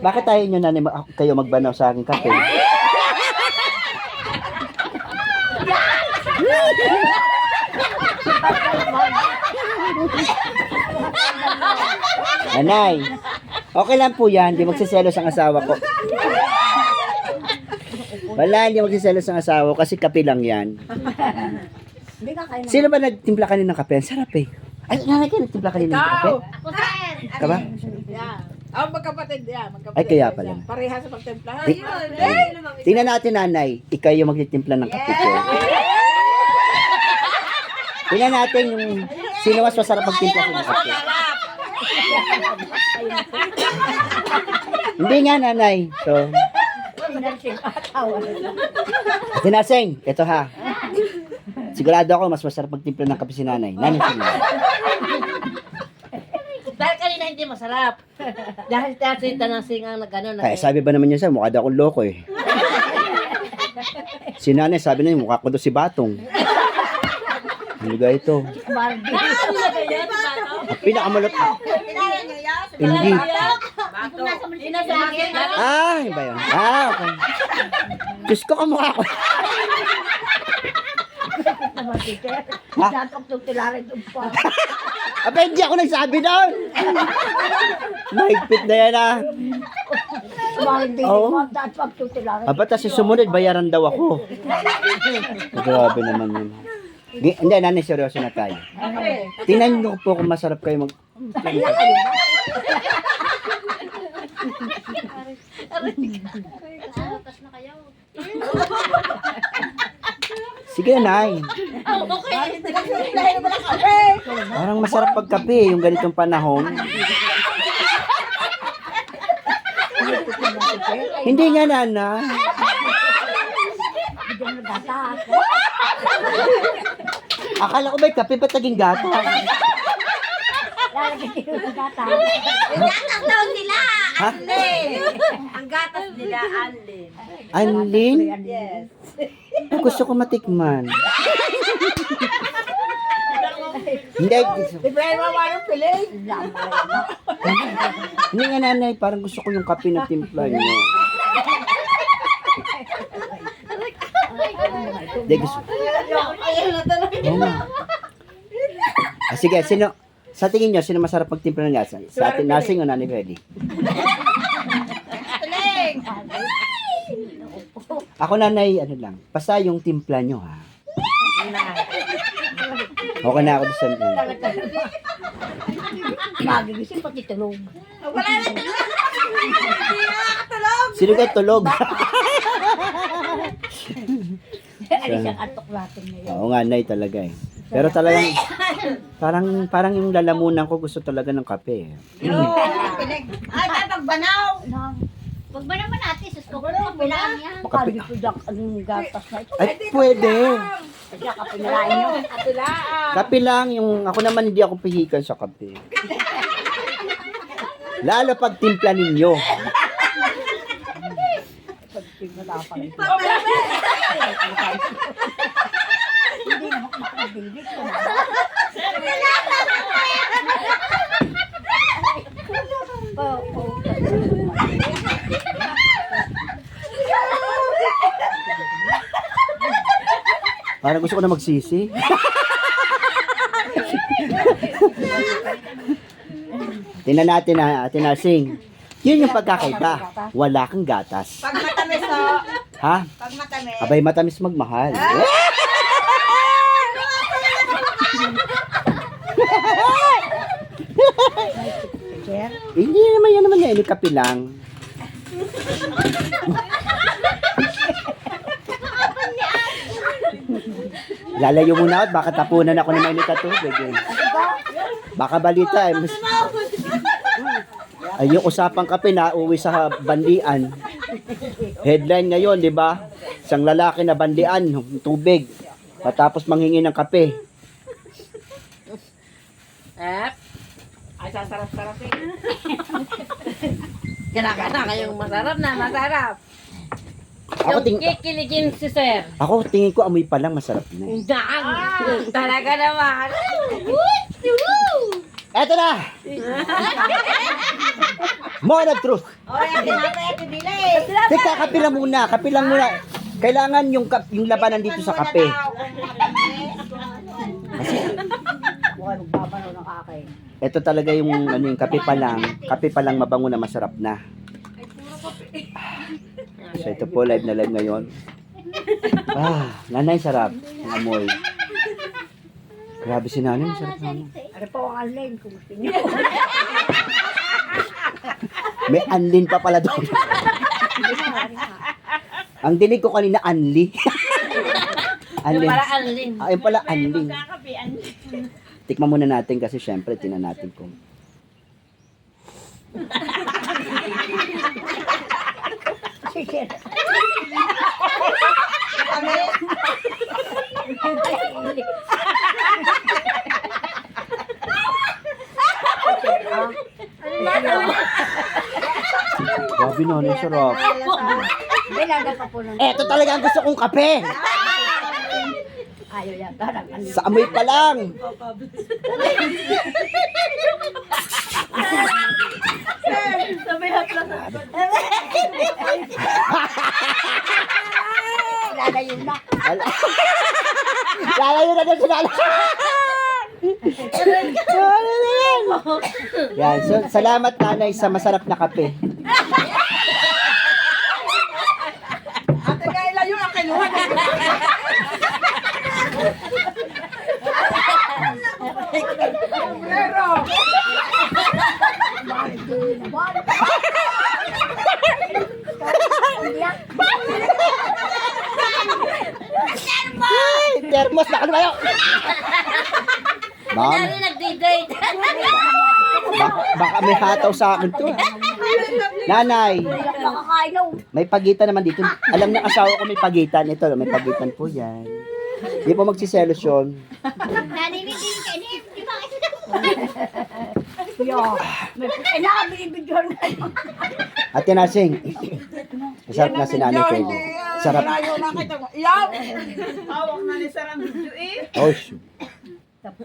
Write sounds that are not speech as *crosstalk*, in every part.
Bakit tayo nyo ma- kayo magbanaw sa aking kape? Nanay, okay lang po yan. Hindi magsiselos ang asawa ko. Wala, hindi magsiselos ang asawa ko kasi kape lang yan. Hindi ka kayo Sino ba nagtimpla kanina ng kape? Ang sarap eh. Ay, nanay kayo nagtimpla kanina ng kape? Ako, sir. Ka ba? Yan. Oh, magkapatid yan. Magkapatid Ay, kaya yan. pala. Pareha sa pagtemplahan. Ti- Tingnan natin nanay, ikaw yung magtitimpla ng kape ko. Tingnan natin yung sino mas masarap magtimpla ng kape. Hindi nga nanay. So. Tinaseng, ito ha. Sigurado ako mas masarap magtimpla ng kape si nanay. Nanay sige. Kanina hindi masarap. *laughs* Dahil dati tanasing ang nagano na. Ay, sabi ba naman niya sa mukha daw akong loko eh. *laughs* Si nanay sabi na mukha ko daw si Batong. Ano ga ito? Barbie. Pinakamalap. Kilala niyo yan? Hindi. Ah, yun ba yun? Ah, okay. Diyos ko kamukha ko. *laughs* Naman Aba, hindi ako nagsabi doon. Mahigpit na yan ah. Oo. pagtutularin. Aba, tas yung sumunod, bayaran daw ako. Grabe naman yun. Hindi, nanay, seryoso na tayo. Tingnan niyo po kung masarap kayo mag... Sige na, nay. Parang masarap pagkape yung ganitong panahon. Hindi nga, nana. Akala ko ba yung kape ba't naging gata? Lalagyan mo ng gatas. Gatas daw nila. Anlin. Ang gatas nila, Anlin. Anlin? Yes. Gusto ko matikman. Hindi, Libre mo ba yung piling? hindi nga nanay, parang gusto ko yung kape na timpla niyo. Hindi, gusto. Ayaw na talaga. Ah, sige, sino, sa tingin nyo, sino masarap magtimpla ng gasa? Sa atin, nasing o nanay Freddy? Piling. Ako nanay, ano lang, basta yung timpla nyo ha. Okay na ako doon sa... Magigising pati tulog. Wala na tulog. *laughs* Sino ka tulog? Ay, isang antok natin ngayon. Oo nga, nay talaga eh. Pero talagang, parang, parang yung lalamunan ko gusto talaga ng kape eh. Ay, ay, pagbanaw. Huwag ba naman natin, sus ko na pilaan yan. Kape. Kape ko dyan ang gatas na ito. Ay, pwede. Kaya kapinalain nyo. *laughs* Atulaan. Kape lang, yung ako naman hindi ako pihikan sa kape. *laughs* Lalo pag timpla ninyo. Wala pa rin. Hindi na makapagbilit ko na. Oo. Parang gusto ko na magsisi. Tingnan natin na, Ate Narsing. Yun yung pagkakaiba. Wala kang gatas. Pag matamis, oh. Ha? Pag matamis. Abay matamis magmahal. Sir, Hindi naman yan naman yan. Ini kape lang. Lalayo muna ako baka tapunan ako ng mainit na tubig. Eh. Baka balita eh. Mas... Ay, yung usapang kape na uwi sa bandian. Headline ngayon, di ba? Isang lalaki na bandian, tubig. Matapos manghingi ng kape. Eh, *laughs* Ay, sasarap-sarap eh. kinakata kayong masarap na, masarap. Ako, ting kikiligin si sir. ako tingin ko amoy pa lang masarap na. eh. Daan. Talaga naman. Eto na! More of truth. O, yan, tinapay at delay. Teka, kape lang muna. Kape lang muna. Kailangan yung, kap- yung labanan dito sa kape. Huwag magbabalo ng akin. Ito talaga yung, ano, yung kape pa lang. Kape pa lang mabango na masarap na. So ito po, live na live ngayon. Ah, nanay sarap. Ang amoy. Grabe si nanay, sarap naman. Ano po ang alin kung gusto niyo? May anlin pa pala doon. Ang dinig ko kanina, anli. anlin. Para alin. Ayun pala, anlin. Tikman muna natin kasi syempre, tinan natin kung... Grabe nanay, sarap. May laga pa po ng Eto talaga ang gusto kong kape. ayaw. Parang ano. Sa amoy pa lang. Lalayo na. Ala- Lalayo na doon sa lala. Ano na yan? Yan, so, salamat nanay sa masarap na kape. Ate, kailan yung akiluhan? Pero, Ay, termos na kayo. Ma'am, Dali nagdi-date. baka, baka may hataw sa akin to. Nanay, Hindi ako makakain ng may pagitan naman dito. Alam na asawa ko may pagitan. Ito, may pagitan po yan. Hindi po magsiselos yun. Yo. May eh nakabili-bidyon na yun. Ate Nasing, masarap na si nanay kayo. Sarap. Layo na kita. Iyaw! Hawak na ni Sarang video eh. Oh, shoot. Sarap.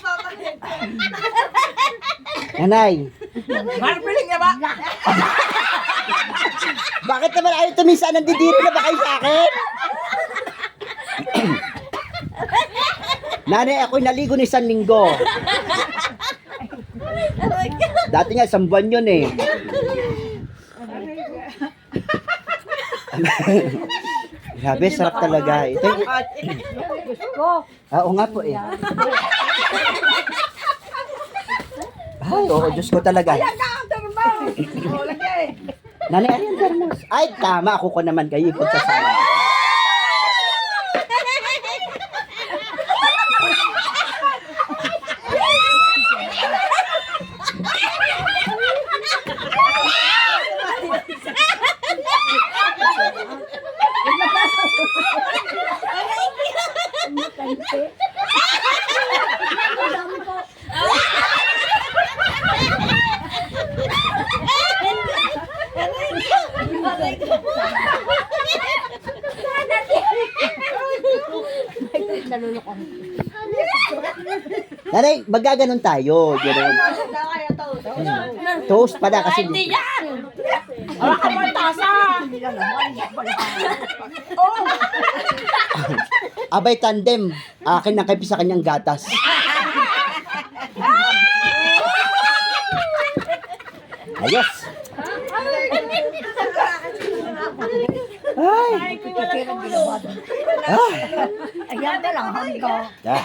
Papalit. Nanay, Marbeling niya ba? *laughs* bakit naman ayaw tumisa? Nandidiri na ba kayo sa akin? Nanay, ako'y naligo ni isang linggo. Dati nga, isang buwan yun eh. Grabe, sarap talaga. Ito, Gusto. ah, oo nga po eh. Ay, oo, Diyos ko talaga. Nanay, ayan, termos. Ay, tama. Ako ko naman kayo ipagkasama. Nalulukong. Nanay, magaganon tayo. Ganun. Toast pala kasi. Hindi yan. Wala ka tasa. Oh, Abay tandem. Akin na kapi sa kanyang gatas. Ayos. Ginawa doon. Ah. Ayan na lang hanggang. Ah.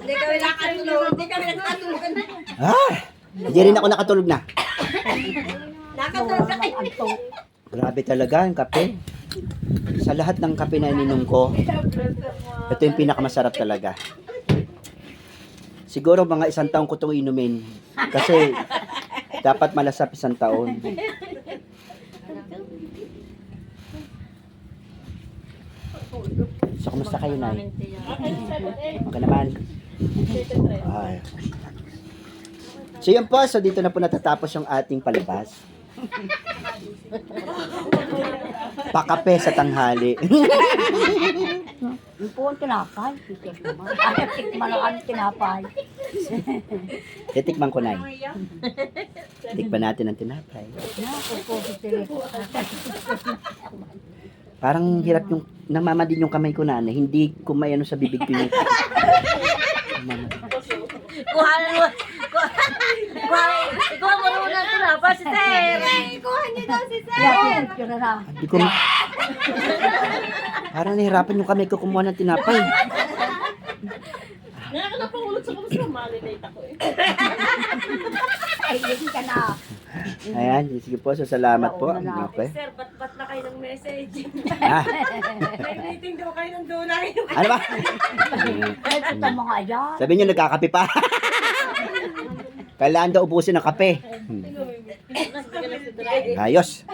Hindi kami nakatulog. Hindi kami nagtatulog. Ah. Hindi rin ako nakatulog na. Nakatulog na kayo. Grabe talaga yung kape. Sa lahat ng kape na ininom ko, ito yung pinakamasarap talaga. Siguro mga isang taon ko itong inumin. Kasi dapat malasap isang taon. So, kumusta kayo, Nay? Okay naman. Ay. So, yun po. So, dito na po natatapos yung ating palabas. Pakape sa tanghali. Yung po ang tinapay. Ay, tikman ang ano tinapay. Titikman ko na. Tikman natin ang tinapay. Parang hirap yung, namamadin yung kamay ko na, hindi ko may ano sa bibig ko yung... Kuha na mo. Kuha. Ikaw marunong ko na. Pa si Sir. Kuha niyo daw si Sir. Na. Hindi ko ma- Parang nahirapan yung kamay ko kumuha ng tinapay. Nakakapangulot sa kamusta. Malinate ako eh. *laughs* Ay, hindi ka na. Ayan, sige po, so salamat po. Okay. Sir, ba't-ba't na kayo ng message? Ah, *laughs* May meeting daw kayo ng dunay. ano ba? Ay, ito mga yan. Sabi niyo nagkakape pa. Kailangan daw ubusin ng kape. Hmm. Ayos.